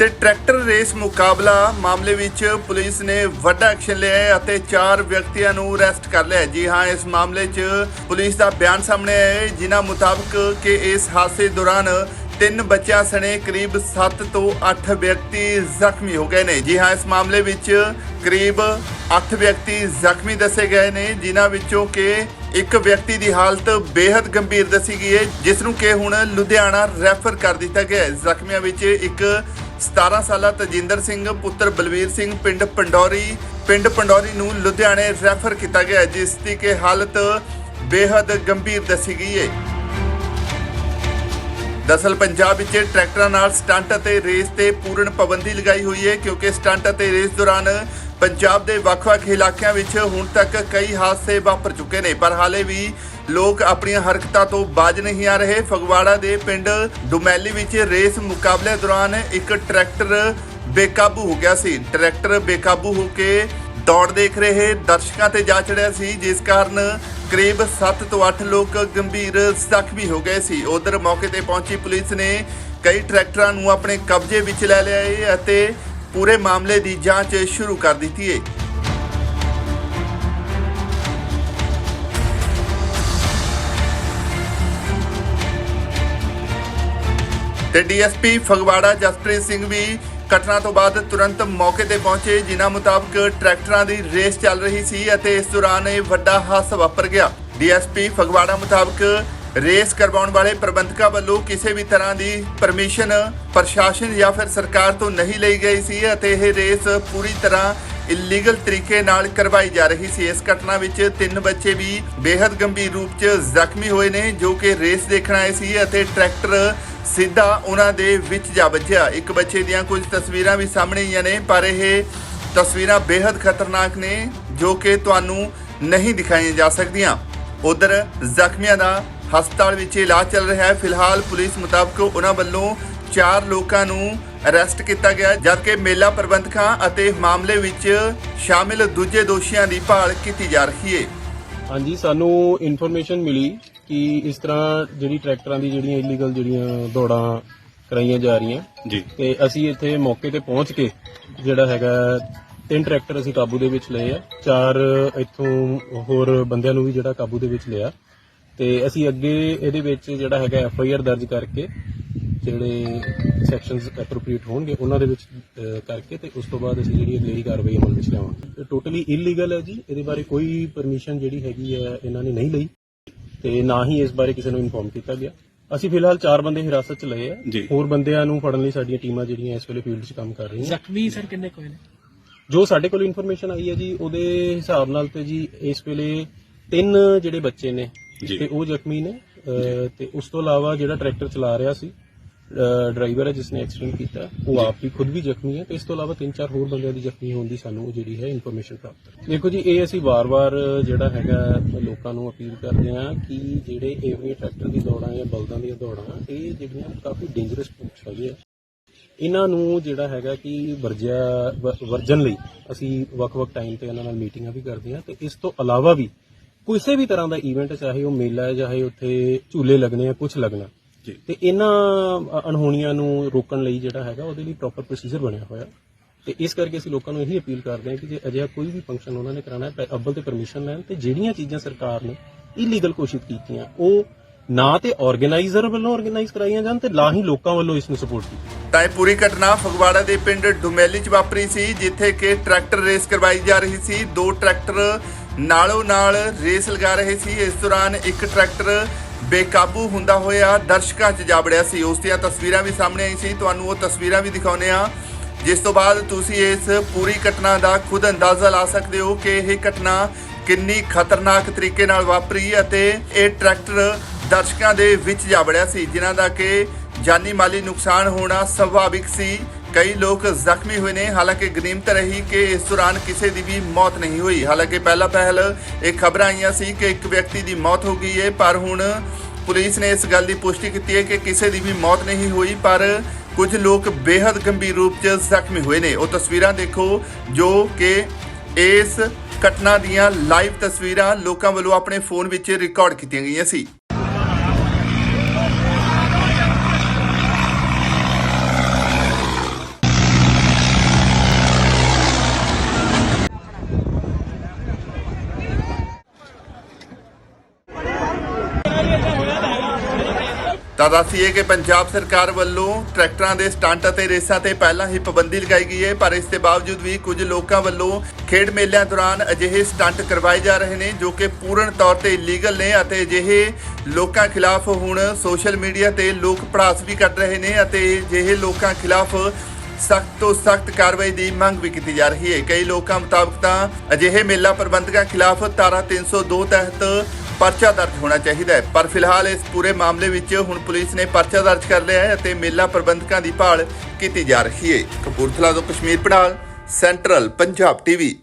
ਤੇ tractor race ਮੁਕਾਬਲਾ ਮਾਮਲੇ ਵਿੱਚ ਪੁਲਿਸ ਨੇ ਵੱਡਾ ਐਕਸ਼ਨ ਲਿਆ ਹੈ ਅਤੇ ਚਾਰ ਵਿਅਕਤੀਆਂ ਨੂੰ ਅਰੈਸਟ ਕਰ ਲਿਆ ਜੀ ਹਾਂ, ਇਸ ਮਾਮਲੇ 'ਚ ਪੁਲਿਸ ਦਾ ਬਿਆਨ ਸਾਹਮਣੇ ਆਇਆ ਹੈ, ਜਿਨ੍ਹਾਂ ਮੁਤਾਬਕ ਕਿ ਇਸ ਹਾਦਸੇ ਦੌਰਾਨ ਤਿੰਨ ਬੱਚਿਆਂ ਸਣੇ ਕਰੀਬ 7 ਤੋਂ 8 ਵਿਅਕਤੀ ਜ਼ਖਮੀ ਹੋ ਗਏ ਨੇ। ਜੀ ਹਾਂ, ਇਸ ਮਾਮਲੇ ਵਿੱਚ ਕਰੀਬ 8 ਵਿਅਕਤੀ ਜ਼ਖਮੀ ਦੱਸੇ ਗਏ ਨੇ, ਜਿਨ੍ਹਾਂ ਵਿੱਚੋਂ ਕਿ ਇੱਕ ਵਿਅਕਤੀ ਦੀ ਹਾਲਤ ਬੇहद ਗੰਭੀਰ ਦੱਸੀ ਗਈ ਹੈ, ਜਿਸ ਨੂੰ ਕਿ ਹੁਣ ਲੁਧਿਆਣਾ ਰੈਫਰ ਕਰ ਦਿੱਤਾ ਗਿਆ ਹੈ। ਜ਼ਖਮੀਆਂ ਵਿੱਚ ਇੱਕ 17 ਸਾਲਾ ਤਜਿੰਦਰ ਸਿੰਘ, ਪੁੱਤਰ ਬਲਵੀਰ ਸਿੰਘ, ਪਿੰਡ ਪੰਡੌਰੀ ਪਿੰਡ ਪੰਡੌਰੀ ਨੂੰ ਲੁਧਿਆਣੇ ਰੈਫਰ ਕੀਤਾ ਗਿਆ, ਜਿਸ ਦੀ ਕਿ ਹਾਲਤ ਬੇहद ਗੰਭੀਰ ਦੱਸੀ ਗਈ ਹੈ ਦਰਅਸਲ ਪੰਜਾਬ ਵਿੱਚ ਟਰੈਕਟਰਾਂ ਨਾਲ ਸਟੰਟ ਅਤੇ ਰੇਸ ਤੇ ਪੂਰਨ ਪਾਬੰਦੀ ਲਗਾਈ ਹੋਈ ਹੈ ਕਿਉਂਕਿ ਸਟੰਟ ਅਤੇ ਰੇਸ ਦੌਰਾਨ ਪੰਜਾਬ ਦੇ ਵੱਖ-ਵੱਖ ਇਲਾਕਿਆਂ ਵਿੱਚ ਹੁਣ ਤੱਕ ਕਈ ਹਾਦਸੇ ਵਾਪਰ ਚੁੱਕੇ ਨੇ, ਪਰ ਹਾਲੇ ਵੀ ਲੋਕ ਆਪਣੀਆਂ ਹਰਕਤਾਂ ਤੋਂ ਬਾਜ ਨਹੀਂ ਆ ਰਹੇ। ਫਗਵਾੜਾ ਦੇ ਪਿੰਡ ਦੁਮੈਲੀ ਵਿੱਚ ਰੇਸ ਮੁਕਾਬਲੇ ਦੌਰਾਨ ਇੱਕ ਟਰੈਕਟਰ ਬੇਕਾਬੂ ਹੋ ਗਿਆ ਸੀ। ਟਰੈਕਟਰ ਬੇਕਾਬੂ ਹੋ ਕੇ ਦੌੜ ਦੇਖ ਰਹੇ ਦਰਸ਼ਕਾਂ ਤੇ ਜਾ ਚੜਿਆ ਸੀ, ਜਿਸ ਕਾਰਨ ਕਰੀਬ 7 ਤੋਂ 8 ਲੋਕ ਗੰਭੀਰ ਜ਼ਖਮੀ ਹੋ ਗਏ ਸੀ। ਉਧਰ ਮੌਕੇ ਤੇ ਪਹੁੰਚੀ ਪੁਲਿਸ ਨੇ ਕਈ ਟਰੈਕਟਰਾਂ ਨੂੰ ਆਪਣੇ ਕਬਜ਼ੇ ਵਿੱਚ ਲੈ ਲਿਆ ਹੈ ਅਤੇ ਪੂਰੇ ਮਾਮਲੇ ਦੀ ਜਾਂਚ ਸ਼ੁਰੂ ਕਰ ਦਿੱਤੀ ਹੈ। ਤੇ ਡੀਐਸਪੀ ਫਗਵਾੜਾ ਜਸਪ੍ਰੀਤ ਸਿੰਘ ਵੀ ਘਟਨਾ ਤੋਂ ਬਾਅਦ ਤੁਰੰਤ ਮੌਕੇ ਤੇ ਪਹੁੰਚੇ। ਜਿਨ੍ਹਾਂ ਮੁਤਾਬਕ ਟਰੈਕਟਰਾਂ ਦੀ ਰੇਸ ਚੱਲ ਰਹੀ ਸੀ ਅਤੇ ਇਸ ਦੌਰਾਨ ਇਹ ਵੱਡਾ ਹਾਦਸਾ ਵਾਪਰ ਗਿਆ। ਡੀਐਸਪੀ ਫਗਵਾੜਾ ਮੁਤਾਬਕ ਰੇਸ ਕਰਵਾਉਣ ਵਾਲੇ ਪ੍ਰਬੰਧਕਾਂ ਵੱਲੋਂ ਕਿਸੇ ਵੀ ਤਰ੍ਹਾਂ ਦੀ ਪਰਮਿਸ਼ਨ, ਪ੍ਰਸ਼ਾਸਨ ਜਾਂ ਫਿਰ ਸਰਕਾਰ ਤੋਂ ਨਹੀਂ ਲਈ ਗਈ ਸੀ ਅਤੇ ਇਹ ਰੇਸ ਪੂਰੀ ਤਰ੍ਹਾਂ ਇਲੀਗਲ ਤਰੀਕੇ ਨਾਲ ਕਰਵਾਈ ਜਾ ਰਹੀ ਸੀ। ਇਸ ਘਟਨਾ ਵਿੱਚ ਤਿੰਨ ਬੱਚੇ ਵੀ ਬੇहद ਗੰਭੀਰ ਰੂਪ 'ਚ ਜ਼ਖਮੀ ਹੋਏ ਨੇ, ਜੋ ਕਿ ਰੇਸ ਦੇਖਣ ਆਏ ਸੀ ਅਤੇ ਟਰੈਕਟਰ ਸਿੱਧਾ ਉਹਨਾਂ ਦੇ ਵਿੱਚ ਜਾ ਵੱਜਿਆ। ਇੱਕ ਬੱਚੇ ਦੀਆਂ ਕੁਝ ਤਸਵੀਰਾਂ ਵੀ ਸਾਹਮਣੇ ਆਈਆਂ ਨੇ, ਪਰ ਇਹ ਤਸਵੀਰਾਂ ਬੇहद ਖਤਰਨਾਕ ਨੇ, ਜੋ ਕਿ ਤੁਹਾਨੂੰ ਨਹੀਂ ਦਿਖਾਈਆਂ ਜਾ ਸਕਦੀਆਂ। ਉਧਰ ਜ਼ਖਮੀਆਂ ਦਾ ਹਸਪਤਾਲ ਵਿੱਚ ਇਲਾਜ ਚੱਲ ਰਿਹਾ ਹੈ। ਫਿਲਹਾਲ ਪੁਲਿਸ ਮੁਤਾਬਕ ਉਹਨਾਂ ਵੱਲੋਂ ਚਾਰ ਲੋਕਾਂ ਨੂੰ ਅਰੈਸਟ ਕੀਤਾ ਗਿਆ, ਜਦਕਿ ਮੇਲਾ ਪ੍ਰਬੰਧਕਾਂ ਅਤੇ ਮਾਮਲੇ ਵਿੱਚ ਸ਼ਾਮਿਲ ਦੂਜੇ ਦੋਸ਼ੀਆਂ ਦੀ ਭਾਲ ਕੀਤੀ ਜਾ ਰਹੀ ਹੈ। ਹਾਂਜੀ, ਸਾਨੂੰ ਇਨਫੋਰਮੇਸ਼ਨ ਮਿਲੀ ਕਿ ਇਸ ਤਰ੍ਹਾਂ ਜਿਹੜੀ ਟਰੈਕਟਰਾਂ ਦੀ ਜਿਹੜੀਆਂ ਇਲੀਗਲ ਜਿਹੜੀਆਂ ਦੌੜਾਂ ਕਰਾਈਆਂ ਜਾ ਰਹੀਆਂ ਜੀ। ਤੇ ਅਸੀਂ ਇੱਥੇ ਮੌਕੇ ਤੇ ਪਹੁੰਚ ਕੇ ਜਿਹੜਾ ਹੈਗਾ ਤਿੰਨ ਟਰੈਕਟਰ ਅਸੀਂ ਕਾਬੂ ਦੇ ਵਿੱਚ ਲਏ ਆ ਚਾਰ ਇੱਥੋਂ ਹੋਰ ਬੰਦਿਆਂ ਨੂੰ ਵੀ ਜਿਹੜਾ ਕਾਬੂ ਦੇ ਵਿੱਚ ਲਿਆ ਤੇ ਅਸੀਂ ਅੱਗੇ ਇਹਦੇ ਵਿੱਚ ਜਿਹੜਾ ਹੈਗਾ ਐਫ ਆਈ ਆਰ ਦਰਜ ਕਰਕੇ ਜਿਹੜੇ ਸੈਕਸ਼ਨਸ ਐਪਰੋਪ੍ਰੀਏਟ ਹੋਣਗੇ ਉਹਨਾਂ ਦੇ ਵਿੱਚ ਕਰਕੇ ਤੇ ਉਸ ਤੋਂ ਬਾਅਦ ਅਸੀਂ ਜਿਹੜੀ ਅਗਲੇਰੀ ਕਾਰਵਾਈ ਅਮਲ ਵਿੱਚ ਲਿਆਵਾਂਗੇ। ਟੋਟਲੀ ਇਲੀਗਲ ਹੈ ਜੀ ਇਹਦੇ ਬਾਰੇ ਕੋਈ ਪਰਮਿਸ਼ਨ ਜਿਹੜੀ ਹੈਗੀ ਹੈ ਇਹਨਾਂ ਨੇ ਨਹੀਂ ਲਈ। ਤੇ ਨਾ ਹੀ ਇਸ ਬਾਰੇ ਕਿਸੇ ਨੂੰ ਇਨਫੋਰਮ ਕੀਤਾ ਗਿਆ ਅਸੀਂ ਫਿਲਹਾਲ ਚਾਰ ਬੰਦੇ ਹਿਰਾਸਤ 'ਚ ਲਏ ਆ ਜੀ। ਹੋਰ ਬੰਦਿਆਂ ਨੂੰ ਫੜਨ ਲਈ ਸਾਡੀਆਂ ਟੀਮਾਂ ਜਿਹੜੀਆਂ ਇਸ ਵੇਲੇ ਫੀਲਡ 'ਚ ਕੰਮ ਕਰ ਰਹੀਆਂ ਜ਼ਖਮੀ ਸਰ ਕਿੰਨੇ ਕੋਈ ਨੇ ਜੋ ਸਾਡੇ ਕੋਲ ਇਨਫੋਰਮੇਸ਼ਨ ਆਈ ਹੈ ਜੀ ਉਹਦੇ ਹਿਸਾਬ ਨਾਲ ਤੇ ਜੀ ਇਸ ਵੇਲੇ ਤਿੰਨ ਜਿਹੜੇ ਬੱਚੇ ਨੇ ਜੀ। ਤੇ ਉਹ ਜ਼ਖਮੀ ਨੇ ਅਹ, ਤੇ ਉਸ ਤੋਂ ਇਲਾਵਾ ਜਿਹੜਾ ਟਰੈਕਟਰ ਚਲਾ ਰਿਹਾ ਸੀ ਡਰਾਈਵਰ ਹੈ ਜਿਸ ਨੇ ਐਕਸੀਡੈਂਟ ਕੀਤਾ ਉਹ ਆਪ ਵੀ ਖੁਦ ਵੀ ਜ਼ਖਮੀ ਹੈ ਤੇ ਇਸ ਤੋਂ ਇਲਾਵਾ ਤਿੰਨ ਚਾਰ ਹੋਰ ਬੰਦਿਆਂ ਦੀ ਜ਼ਖਮੀ ਹੋਣ ਦੀ ਸਾਨੂੰ ਜਿਹੜੀ ਹੈ ਇਨਫੋਰਮੇਸ਼ਨ ਪ੍ਰਾਪਤ ਹੈ ਦੇਖੋ ਜੀ ਇਹ ਅਸੀਂ ਵਾਰ-ਵਾਰ ਜਿਹੜਾ ਹੈਗਾ ਲੋਕਾਂ ਨੂੰ ਅਪੀਲ ਕਰਦੇ ਹਾਂ ਕਿ ਜਿਹੜੇ ਏਵੀ ਟਰੈਕਟਰ ਦੀ ਦੌੜਾਂ ਜਾਂ ਬਲਦਾਂ ਦੀਆਂ ਦੌੜਾਂ ਇਹ ਜਿਹੜੀਆਂ ਕਾਫੀ ਡੇਂਜਰਸ ਸਪੋਰਟਸ ਹੈਗੇ ਆ ਇਹਨਾਂ ਨੂੰ ਜਿਹੜਾ ਹੈਗਾ ਕਿ ਵਰਜਿਆ ਵਰਜਨ ਲਈ ਅਸੀਂ ਵੱਖ-ਵੱਖ ਟਾਈਮ ਤੇ ਇਹਨਾਂ ਨਾਲ ਮੀਟਿੰਗਾਂ ਵੀ ਕਰਦੇ ਹਾਂ ਤੇ ਇਸ ਤੋਂ ਇਲਾਵਾ ਵੀ ਕਿਸੇ ਵੀ ਤਰ੍ਹਾਂ ਦਾ ਇਵੈਂਟ ਚਾਹੇ ਉਹ ਮੇਲਾ ਹੈ ਚਾਹੇ ਉੱਥੇ ਝੂਲੇ ਲੱਗਣੇ ਆ ਕੁਝ ਲੱਗਣਾ। ਤੇ ਇਹਨਾਂ ਅਣਹੋਣੀਆਂ ਨੂੰ ਰੋਕਣ ਲਈ ਜਿਹੜਾ ਹੈਗਾ ਉਹਦੇ ਲਈ ਪ੍ਰੋਪਰ ਪ੍ਰੋਸੀਜਰ ਬਣਿਆ ਹੋਇਆ। ਤੇ ਇਸ ਕਰਕੇ ਅਸੀਂ ਲੋਕਾਂ ਨੂੰ ਇਹੀ ਅਪੀਲ ਕਰਦੇ ਹਾਂ ਕਿ ਜੇ ਅਜਿਹਾ ਕੋਈ ਵੀ ਫੰਕਸ਼ਨ ਉਹਨਾਂ ਨੇ ਕਰਾਣਾ ਹੈ ਤਾਂ ਅੱਵਲ ਤੇ ਪਰਮਿਸ਼ਨ ਲੈਣ ਤੇ ਜਿਹੜੀਆਂ ਚੀਜ਼ਾਂ ਸਰਕਾਰ ਨੇ ਇਲੀਗਲ ਘੋਸ਼ਿਤ ਕੀਤੀਆਂ ਉਹ ਨਾ ਤੇ ਆਰਗੇਨਾਈਜ਼ਰ ਵੱਲੋਂ ਆਰਗੇਨਾਈਜ਼ ਕਰਾਈਆਂ ਜਾਣ ਤੇ ਨਾ ਹੀ ਲੋਕਾਂ ਵੱਲੋਂ ਇਸ ਨੂੰ ਸਪੋਰਟ ਕੀਤੀ ਤਾਂ ਇਹ ਪੂਰੀ ਘਟਨਾ ਫਗਵਾੜਾ ਦੇ ਪਿੰਡ ਡੁਮੈਲੀ 'ਚ ਵਾਪਰੀ ਸੀ ਜਿੱਥੇ ਕਿ ਟਰੈਕਟਰ ਰੇਸ ਕਰਵਾਈ ਜਾ ਰਹੀ ਸੀ। ਦੋ ਟਰੈਕਟਰ ਨਾਲੋਂ ਨਾਲ ਰੇਸ ਲਗਾ ਰਹੇ ਸੀ। ਇਸ ਦੌਰਾਨ ਇੱਕ ਟਰੈਕਟਰ ਬੇਕਾਬੂ ਹੁੰਦਾ ਹੋਇਆ ਦਰਸ਼ਕਾਂ 'ਚ ਜਾ ਵੜਿਆ ਸੀ। ਉਸ ਦੀਆਂ ਤਸਵੀਰਾਂ ਵੀ ਸਾਹਮਣੇ ਆਈ ਸੀ। ਤੁਹਾਨੂੰ ਉਹ ਤਸਵੀਰਾਂ ਵੀ ਦਿਖਾਉਂਦੇ ਆ ਜਿਸ ਤੋਂ ਬਾਅਦ ਤੁਸੀਂ ਇਸ ਪੂਰੀ ਘਟਨਾ ਦਾ ਖੁਦ ਅੰਦਾਜ਼ਾ ਲਾ ਸਕਦੇ ਹੋ ਕਿ ਇਹ ਘਟਨਾ ਕਿੰਨੀ ਖਤਰਨਾਕ ਤਰੀਕੇ ਨਾਲ ਵਾਪਰੀ ਅਤੇ ਇਹ ਟਰੈਕਟਰ ਦਰਸ਼ਕਾਂ ਦੇ ਵਿੱਚ ਜਾ ਵੜਿਆ ਸੀ, ਜਿਨ੍ਹਾਂ ਦਾ ਕਿ ਜਾਨੀ ਮਾਲੀ ਨੁਕਸਾਨ ਹੋਣਾ ਸੁਭਾਵਿਕ ਸੀ। ਕਈ ਲੋਕ ਜ਼ਖਮੀ ਹੋਏ ਨੇ। ਹਾਲਾਂਕਿ ਗਨੀਮਤ ਰਹੀ ਕਿ ਇਸ ਦੌਰਾਨ ਕਿਸੇ ਦੀ ਵੀ ਮੌਤ ਨਹੀਂ ਹੋਈ। ਹਾਲਾਂਕਿ ਪਹਿਲਾ ਪਹਿਲ ਇਹ ਖਬਰਾਂ ਆਈਆਂ ਸੀ ਕਿ ਇੱਕ ਵਿਅਕਤੀ ਦੀ ਮੌਤ ਹੋ ਗਈ ਹੈ, ਪਰ ਹੁਣ ਪੁਲਿਸ ਨੇ ਇਸ ਗੱਲ ਦੀ ਪੁਸ਼ਟੀ ਕੀਤੀ ਹੈ ਕਿ ਕਿਸੇ ਦੀ ਵੀ ਮੌਤ ਨਹੀਂ ਹੋਈ, ਪਰ ਕੁਝ ਲੋਕ ਬੇहद ਗੰਭੀਰ ਰੂਪ 'ਚ ਜ਼ਖਮੀ ਹੋਏ ਨੇ। ਉਹ ਤਸਵੀਰਾਂ ਦੇਖੋ, ਜੋ ਕਿ ਇਸ ਘਟਨਾ ਦੀਆਂ ਲਾਈਵ ਤਸਵੀਰਾਂ ਲੋਕਾਂ ਵੱਲੋਂ ਆਪਣੇ ਫੋਨ ਵਿੱਚ ਰਿਕਾਰਡ ਕੀਤੀਆਂ ਗਈਆਂ ਸੀ। ਤਾਂ ਦੱਸੀਏ ਕਿ ਪੰਜਾਬ ਸਰਕਾਰ ਵੱਲੋਂ ਟਰੈਕਟਰਾਂ ਦੇ ਸਟੰਟ ਅਤੇ ਰੇਸਾਂ ਤੇ ਪਹਿਲਾਂ ਹੀ ਪਾਬੰਦੀ ਲਗਾਈ ਗਈ ਹੈ, ਪਰ ਇਸ ਦੇ ਬਾਵਜੂਦ ਵੀ ਕੁਝ ਲੋਕਾਂ ਵੱਲੋਂ ਖੇਡ ਮੇਲਿਆਂ ਦੌਰਾਨ ਅਜਿਹੇ ਸਟੰਟ ਕਰਵਾਏ ਜਾ ਰਹੇ ਨੇ, ਜੋ ਕਿ ਪੂਰਨ ਤੌਰ ਤੇ ਇਲੀਗਲ ਨੇ ਅਤੇ ਅਜਿਹੇ ਲੋਕਾਂ ਖਿਲਾਫ ਹੁਣ ਸੋਸ਼ਲ ਮੀਡੀਆ ਤੇ ਲੋਕ ਭੜਾਸ ਵੀ ਕਰ ਰਹੇ ਨੇ ਅਤੇ ਅਜਿਹੇ ਲੋਕਾਂ ਖਿਲਾਫ ਸਖਤ ਤੋਂ ਸਖਤ ਕਾਰਵਾਈ ਦੀ ਮੰਗ ਵੀ ਕੀਤੀ ਜਾ ਰਹੀ ਹੈ। ਕਈ ਲੋਕਾਂ ਮੁਤਾਬਕ ਤਾਂ ਅਜਿਹੇ ਮੇਲਾ ਪ੍ਰਬੰਧਕਾਂ ਖਿਲਾਫ ਧਾਰਾ 302 ਤਹਿਤ ਪਰਚਾ ਦਰਜ ਹੋਣਾ ਚਾਹੀਦਾ ਹੈ। ਪਰ ਫਿਲਹਾਲ ਇਸ ਪੂਰੇ ਮਾਮਲੇ ਵਿੱਚ ਹੁਣ ਪੁਲਿਸ ਨੇ ਪਰਚਾ ਦਰਜ ਕਰ ਲਿਆ ਹੈ ਅਤੇ ਮੇਲਾ ਪ੍ਰਬੰਧਕਾਂ ਦੀ ਭਾਲ ਕੀਤੀ ਜਾ ਰਹੀ ਹੈ। ਕਪੂਰਥਲਾ ਤੋਂ ਕਸ਼ਮੀਰ ਪੜਾਲ, ਸੈਂਟਰਲ ਪੰਜਾਬ ਟੀਵੀ।